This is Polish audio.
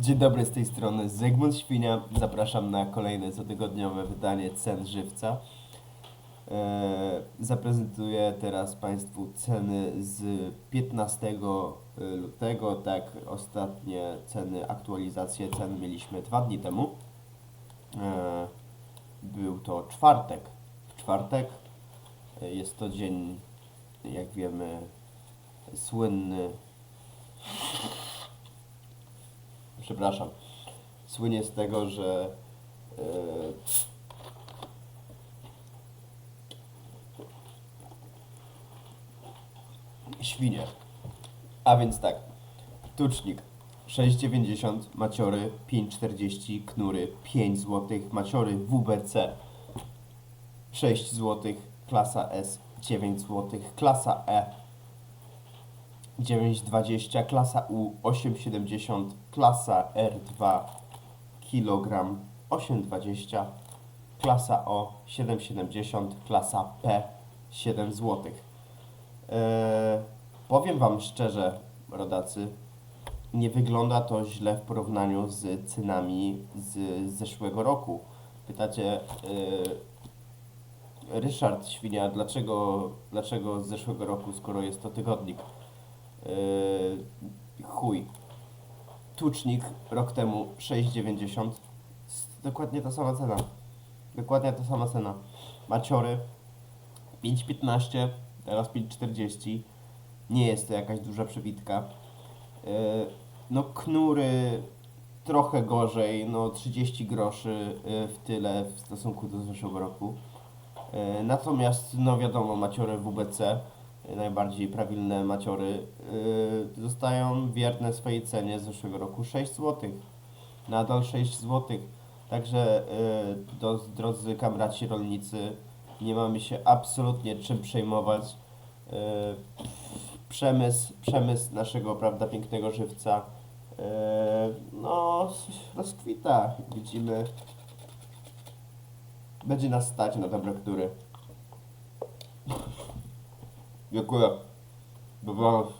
Dzień dobry z tej strony Zygmunt Świnia. Zapraszam na kolejne cotygodniowe wydanie Cen Żywca. Eee, zaprezentuję teraz Państwu ceny z 15 lutego. Tak, ostatnie ceny, aktualizacje cen mieliśmy dwa dni temu. Eee, był to czwartek. W czwartek e, jest to dzień, jak wiemy, słynny przepraszam, słynie z tego, że e, świnie. A więc tak, tucznik 6,90, maciory 5,40, knury 5 zł, maciory WBC 6 zł, klasa S 9 zł, klasa E 9,20, klasa U 8,70, klasa R2 kg 8,20, klasa O 7,70, klasa P 7 zł. Eee, powiem Wam szczerze, rodacy, nie wygląda to źle w porównaniu z cenami z zeszłego roku. Pytacie, eee, Ryszard Świnia, dlaczego, dlaczego z zeszłego roku, skoro jest to tygodnik? Yy, chuj. Tucznik rok temu 6,90. S- Dokładnie ta sama cena. Dokładnie ta sama cena. Maciory 5,15, teraz 5,40. Nie jest to jakaś duża przebitka. Yy, no knury trochę gorzej, no 30 groszy yy, w tyle w stosunku do zeszłego roku. Natomiast, no wiadomo, maciory WBC, najbardziej prawilne maciory, yy, zostają wierne swojej cenie z zeszłego roku 6 zł. Nadal 6 zł. Także, yy, do, drodzy kamraci rolnicy, nie mamy się absolutnie czym przejmować. Yy, przemysł, przemysł naszego, prawda, pięknego żywca, no, rozkwita. Widzimy, będzie nas stać na dobre Děkuji. Dobrou noc.